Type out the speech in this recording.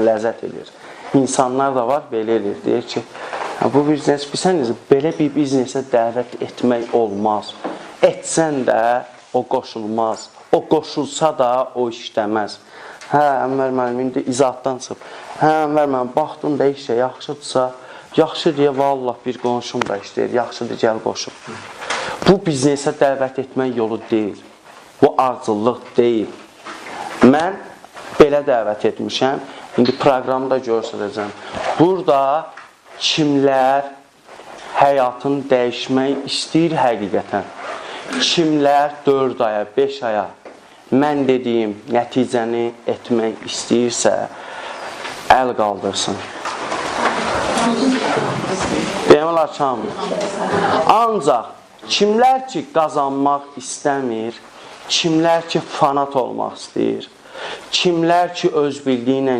ləzzət edir. İnsanlar da var belə edir. Deyir ki, "Hə, bu biznes bilsəniz belə bir biznesə dəvət etmək olmaz. Etsən də o qoşulmaz. O qoşulsa da o işləməz. Hə, Ənvər müəllim indi izahatdan çıxıb. Hə, Ənvər müəllim baxdım da işə yaxşıdırsa, yaxşı deyə vallah bir qonşum da işləyir. Yaxşıdır, gəl qoşul. Bu biznesə dəvət etmək yolu deyil. Bu arzullıq deyil. Mən belə dəvət etmişəm. İndi proqramda göstərəcəm. Burada kimlər həyatını dəyişmək istəyir həqiqətən? Kimlər 4 aya, 5 aya mən dediyim nəticəni etmək istəyirsə, əl qaldırsın. Demək olar ki. Ancaq kimlər ki qazanmaq istəmir, kimlər ki fanat olmaq istəyir, kimlər ki öz bildiyi ilə